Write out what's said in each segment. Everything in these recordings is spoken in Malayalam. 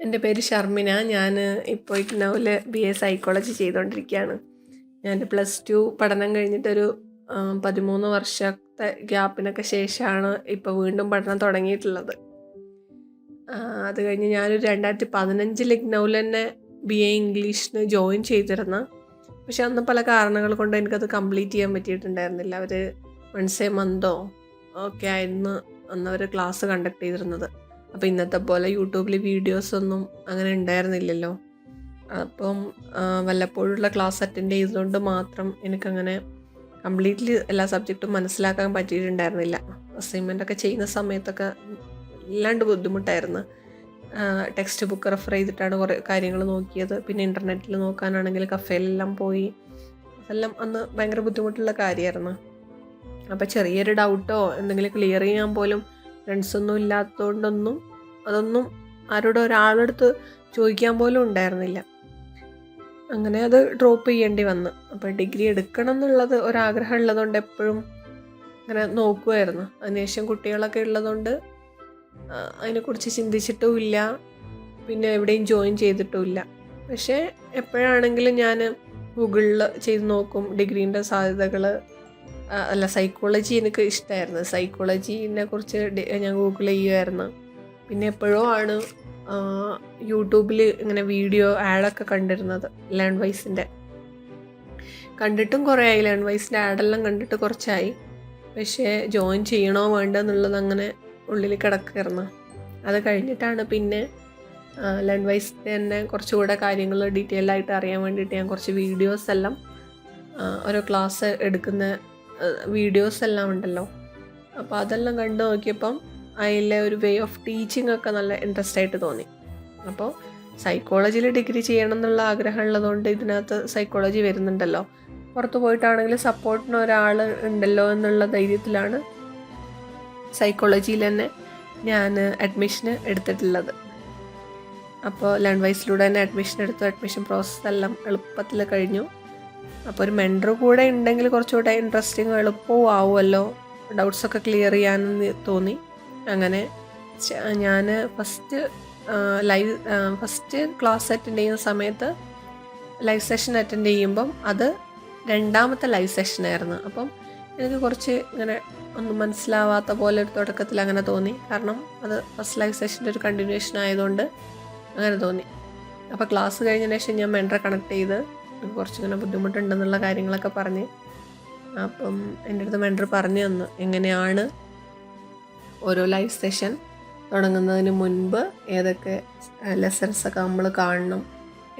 എന്റെ പേര് ഷർമിന. ഞാൻ ഇപ്പോൾ ഇഗ്നോയിൽ ബി എ സൈക്കോളജി ചെയ്തുകൊണ്ടിരിക്കുകയാണ് ഞാൻ പ്ലസ് ടു പഠനം കഴിഞ്ഞിട്ടൊരു പതിമൂന്ന് വർഷത്തെ ഗ്യാപ്പിനൊക്കെ ശേഷമാണ് ഇപ്പോൾ വീണ്ടും പഠനം തുടങ്ങിയിട്ടുള്ളത്. അത് കഴിഞ്ഞ് ഞാനൊരു രണ്ടായിരത്തി പതിനഞ്ചിൽ ഇഗ്നോയിൽ തന്നെ ബി എ ഇംഗ്ലീഷിന് ജോയിൻ ചെയ്തിരുന്ന. പക്ഷെ അന്ന് പല കാരണങ്ങൾ കൊണ്ട് എനിക്കത് കംപ്ലീറ്റ് ചെയ്യാൻ പറ്റിയിട്ടുണ്ടായിരുന്നില്ല. അവർ വൺസേ മന്തോ ഒക്കെ ആയിരുന്നു അന്ന് അവർ ക്ലാസ് കണ്ടക്ട് ചെയ്തിരുന്നത്. അപ്പോൾ ഇന്നത്തെ പോലെ യൂട്യൂബിൽ വീഡിയോസൊന്നും അങ്ങനെ ഉണ്ടായിരുന്നില്ലല്ലോ. അപ്പം വല്ലപ്പോഴുള്ള ക്ലാസ് അറ്റൻഡ് ചെയ്തുകൊണ്ട് മാത്രം എനിക്കങ്ങനെ കംപ്ലീറ്റ്ലി എല്ലാ സബ്ജക്റ്റും മനസ്സിലാക്കാൻ പറ്റിയിട്ടുണ്ടായിരുന്നില്ല. അസൈൻമെന്റ് ഒക്കെ ചെയ്യുന്ന സമയത്തൊക്കെ വല്ലാണ്ട് ബുദ്ധിമുട്ടായിരുന്നു. ടെക്സ്റ്റ് ബുക്ക് റെഫർ ചെയ്തിട്ടാണ് കുറേ കാര്യങ്ങൾ നോക്കിയത്. പിന്നെ ഇന്റർനെറ്റിൽ നോക്കാനാണെങ്കിൽ കഫേലെല്ലാം പോയി. അതെല്ലാം അന്ന് ഭയങ്കര ബുദ്ധിമുട്ടുള്ള കാര്യമായിരുന്നു അപ്പോൾ ചെറിയൊരു ഡൗട്ടോ എന്തെങ്കിലും ക്ലിയർ ചെയ്യാൻ പോലും ഫ്രണ്ട്സൊന്നും ഇല്ലാത്തതുകൊണ്ടൊന്നും അതൊന്നും ആരോടും ഒരാളടുത്ത് ചോദിക്കാൻ പോലും ഉണ്ടായിരുന്നില്ല. അങ്ങനെ അത് ഡ്രോപ്പ് ചെയ്യേണ്ടി വന്നു. അപ്പോൾ ഡിഗ്രി എടുക്കണം എന്നുള്ളത് ഒരാഗ്രഹം ഉള്ളതുകൊണ്ട് എപ്പോഴും അങ്ങനെ നോക്കുമായിരുന്നു അതിനുശേഷം കുട്ടികളൊക്കെ ഉള്ളതുകൊണ്ട് അതിനെക്കുറിച്ച് ചിന്തിച്ചിട്ടുമില്ല. പിന്നെ എവിടെയും ജോയിൻ ചെയ്തിട്ടുമില്ല. പക്ഷേ എപ്പോഴാണെങ്കിലും ഞാൻ ഗൂഗിളിൽ ചെയ്ത് നോക്കും ഡിഗ്രീന്റെ സാധ്യതകൾ. അല്ല സൈക്കോളജി എനിക്ക് ഇഷ്ടമായിരുന്നു സൈക്കോളജീനെ കുറിച്ച് ഞാൻ ഗൂഗിൾ ചെയ്യുമായിരുന്നു പിന്നെ എപ്പോഴോ ആണ് യൂട്യൂബിൽ ഇങ്ങനെ വീഡിയോ ആഡൊക്കെ കണ്ടിരുന്നത് ലേൺ വൈസിന്റെ കണ്ടിട്ടും കുറേ ആയി ലേൺ വൈസിന്റെ ആഡെല്ലാം കണ്ടിട്ട് കുറച്ചായി. പക്ഷേ ജോയിൻ ചെയ്യണോ വേണ്ട എന്നുള്ളത് അങ്ങനെ ഉള്ളിൽ കിടക്കായിരുന്നു. അത് കഴിഞ്ഞിട്ടാണ് പിന്നെ ലേൺ വൈസിന്റെ തന്നെ കുറച്ചുകൂടെ കാര്യങ്ങൾ ഡീറ്റെയിൽ ആയിട്ട് അറിയാൻ വേണ്ടിയിട്ട് ഞാൻ കുറച്ച് വീഡിയോസ് എല്ലാം ഓരോ ക്ലാസ് എടുക്കുന്ന വീഡിയോസ് എല്ലാം ഉണ്ടല്ലോ. അപ്പോൾ അതെല്ലാം കണ്ടു നോക്കിയപ്പം അതിലെ ഒരു വേ ഓഫ് ടീച്ചിങ് ഒക്കെ നല്ല ഇൻട്രസ്റ്റ് ആയിട്ട് തോന്നി. അപ്പോൾ സൈക്കോളജിയിൽ ഡിഗ്രി ചെയ്യണം എന്നുള്ള ആഗ്രഹം ഉള്ളതുകൊണ്ട് ഇതിനകത്ത് സൈക്കോളജി വരുന്നുണ്ടല്ലോ. പുറത്ത് പോയിട്ടാണെങ്കിൽ സപ്പോർട്ടിന് ഒരാൾ ഉണ്ടല്ലോ എന്നുള്ള ധൈര്യത്തിലാണ് സൈക്കോളജിയിൽ തന്നെ ഞാൻ അഡ്മിഷന് എടുത്തിട്ടുള്ളത്. അപ്പോൾ ലേൺ വൈസിലൂടെ തന്നെ അഡ്മിഷൻ എടുത്തു. അഡ്മിഷൻ പ്രോസസ്സ് എല്ലാം എളുപ്പത്തിൽ കഴിഞ്ഞു. അപ്പോൾ ഒരു മെന്റർ കൂടെ ഉണ്ടെങ്കിൽ കുറച്ചുകൂടെ ഇൻട്രസ്റ്റിങ് എളുപ്പവും ആവുമല്ലോ. ഡൗട്ട്സൊക്കെ ക്ലിയർ ചെയ്യാനെന്ന് തോന്നി. അങ്ങനെ ഞാൻ first live first class attend ചെയ്യുന്ന സമയത്ത് ലൈവ് സെഷൻ അറ്റൻഡ് ചെയ്യുമ്പം അത് രണ്ടാമത്തെ ലൈവ് സെഷനായിരുന്നു അപ്പം എനിക്ക് കുറച്ച് ഇങ്ങനെ ഒന്നും മനസ്സിലാവാത്ത പോലെ ഒരു തുടക്കത്തിൽ അങ്ങനെ തോന്നി. കാരണം അത് ഫസ്റ്റ് ലൈവ് സെഷന്റെ ഒരു കണ്ടിന്യൂഷൻ ആയതുകൊണ്ട് അങ്ങനെ തോന്നി. അപ്പോൾ ക്ലാസ് കഴിഞ്ഞതിന് ശേഷം ഞാൻ മെന്ററെ കണക്ട് ചെയ്ത് കുറച്ച് കുറച്ചിങ്ങനെ ബുദ്ധിമുട്ടുണ്ടെന്നുള്ള കാര്യങ്ങളൊക്കെ പറഞ്ഞ് അപ്പം എന്റെ അടുത്ത് മെന്റർ പറഞ്ഞു തന്നു. എങ്ങനെയാണ് ഓരോ ലൈവ് സെഷൻ തുടങ്ങുന്നതിന് മുൻപ് ഏതൊക്കെ ലെസൺസ് ഒക്കെ നമ്മൾ കാണണം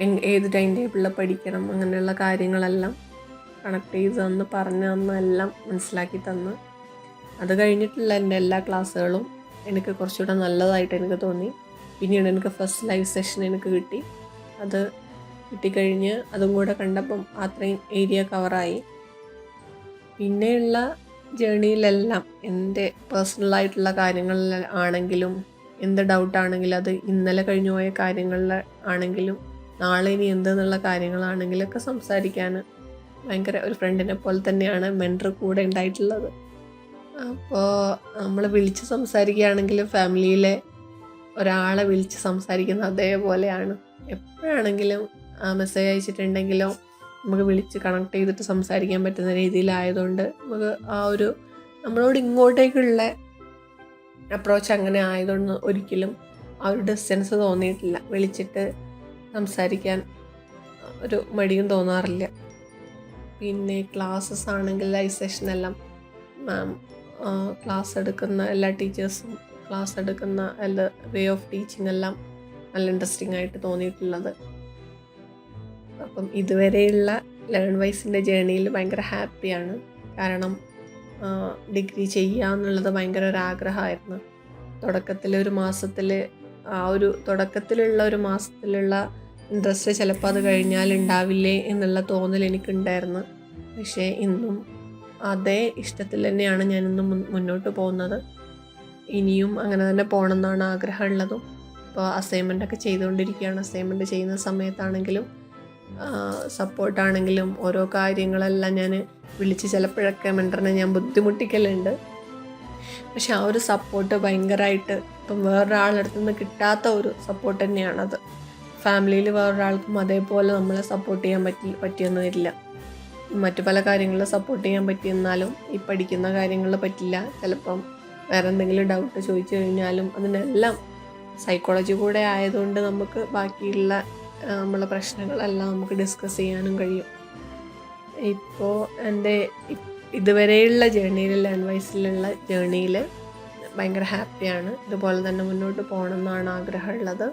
ഏത് ടൈം ടേബിളിൽ പഠിക്കണം അങ്ങനെയുള്ള കാര്യങ്ങളെല്ലാം കണക്ട് ചെയ്ത് തന്ന് പറഞ്ഞു തന്ന് എല്ലാം മനസ്സിലാക്കി തന്ന്. അത് കഴിഞ്ഞിട്ടുള്ള എന്റെ എല്ലാ ക്ലാസ്സുകളും എനിക്ക് കുറച്ചുകൂടെ നല്ലതായിട്ട് എനിക്ക് തോന്നി. പിന്നീട് എനിക്ക് ഫസ്റ്റ് ലൈവ് സെഷൻ എനിക്ക് കിട്ടി. അത് കിട്ടിക്കഴിഞ്ഞ് അതും കൂടെ കണ്ടപ്പം അത്രയും ഏരിയ കവറായി പിന്നെയുള്ള ജേണിയിലെല്ലാം എന്റെ പേഴ്സണലായിട്ടുള്ള കാര്യങ്ങളിൽ ആണെങ്കിലും എന്ത് ഡൗട്ടാണെങ്കിലും അത് ഇന്നലെ കഴിഞ്ഞു പോയ കാര്യങ്ങളിൽ ആണെങ്കിലും നാളെ ഇനി എന്തെന്നുള്ള കാര്യങ്ങളാണെങ്കിലൊക്കെ സംസാരിക്കാൻ ഭയങ്കര ഒരു ഫ്രണ്ടിനെ പോലെ തന്നെയാണ് മെന്റർ കൂടെ ഉണ്ടായിട്ടുള്ളത്. അപ്പോൾ നമ്മൾ വിളിച്ച് സംസാരിക്കുകയാണെങ്കിൽ ഫാമിലിയിലെ ഒരാളെ വിളിച്ച് സംസാരിക്കുന്ന അതേപോലെയാണ്. എപ്പോഴാണെങ്കിലും മെസ്സേജ് അയച്ചിട്ടുണ്ടെങ്കിലോ നമുക്ക് വിളിച്ച് കണക്ട് ചെയ്തിട്ട് സംസാരിക്കാൻ പറ്റുന്ന രീതിയിലായതുകൊണ്ട് നമുക്ക് ആ ഒരു നമ്മളോട് ഇങ്ങോട്ടേക്കുള്ള അപ്രോച്ച് അങ്ങനെ ആയതുകൊണ്ട് ഒരിക്കലും ആ ഒരു ഡിസ്റ്റൻസ് തോന്നിയിട്ടില്ല. വിളിച്ചിട്ട് സംസാരിക്കാൻ ഒരു മടിയും തോന്നാറില്ല. പിന്നെ ക്ലാസ്സസ് ആണെങ്കിൽ ലൈവ് സെഷനെല്ലാം മാം ക്ലാസ് എടുക്കുന്ന എല്ലാ ടീച്ചേഴ്സും ക്ലാസ് എടുക്കുന്ന എല്ലാ വേ ഓഫ് ടീച്ചിങ് എല്ലാം നല്ല ഇൻട്രസ്റ്റിംഗ് ആയിട്ട് തോന്നിയിട്ടുള്ളത്. അപ്പം ഇതുവരെയുള്ള ലേൺ വൈസിന്റെ ജേണിയിൽ ഭയങ്കര ഹാപ്പിയാണ് കാരണം ഡിഗ്രി ചെയ്യുക എന്നുള്ളത് ഭയങ്കര ഒരു ആഗ്രഹമായിരുന്നു. തുടക്കത്തിൽ ഒരു മാസത്തിൽ ആ ഒരു തുടക്കത്തിലുള്ള ഒരു മാസത്തിലുള്ള ഇൻട്രസ്റ്റ് ചിലപ്പോൾ അത് കഴിഞ്ഞാൽ ഉണ്ടാവില്ലേ എന്നുള്ള തോന്നൽ എനിക്കുണ്ടായിരുന്നു. പക്ഷേ ഇന്നും അതേ ഇഷ്ടത്തിൽ തന്നെയാണ് ഞാൻ ഇന്ന് മുന്നോട്ട് പോകുന്നത്. ഇനിയും അങ്ങനെ തന്നെ പോകണം എന്നാണ് ആഗ്രഹമുള്ളതും ഇപ്പോൾ അസൈൻമെന്റ് ഒക്കെ ചെയ്തുകൊണ്ടിരിക്കുകയാണ് അസൈൻമെന്റ് ചെയ്യുന്ന സമയത്താണെങ്കിലും സപ്പോർട്ടാണെങ്കിലും ഓരോ കാര്യങ്ങളെല്ലാം ഞാൻ വിളിച്ച് ചിലപ്പോഴൊക്കെ മെന്ററിനെ ഞാൻ ബുദ്ധിമുട്ടിക്കലുണ്ട്. പക്ഷെ ആ ഒരു സപ്പോർട്ട് ഭയങ്കരമായിട്ട് ഇപ്പം വേറൊരാളടുത്തു നിന്ന് കിട്ടാത്ത ഒരു സപ്പോർട്ട് തന്നെയാണത്. ഫാമിലിയിൽ വേറൊരാൾക്കും അതേപോലെ നമ്മളെ സപ്പോർട്ട് ചെയ്യാൻ പറ്റി പറ്റിയൊന്നുമില്ല. മറ്റു പല കാര്യങ്ങളിലും സപ്പോർട്ട് ചെയ്യാൻ പറ്റിയെന്നാലും ഈ പഠിക്കുന്ന കാര്യങ്ങളിൽ പറ്റില്ല. ചിലപ്പം വേറെ എന്തെങ്കിലും ഡൗട്ട് ചോദിച്ചു കഴിഞ്ഞാലും അതിനെല്ലാം സൈക്കോളജി കൂടെ ആയതുകൊണ്ട് നമുക്ക് ബാക്കിയുള്ള നമ്മളെ പ്രശ്നങ്ങളെല്ലാം നമുക്ക് ഡിസ്കസ് ചെയ്യാനും കഴിയും. ഇപ്പോൾ എന്റെ ഇതുവരെയുള്ള ജേണിയിൽ ലേൺ വൈസിലുള്ള ജേണിയിൽ ഭയങ്കര ഹാപ്പിയാണ് ഇതുപോലെ തന്നെ മുന്നോട്ട് പോകണം എന്നാണ് ആഗ്രഹമുള്ളത്.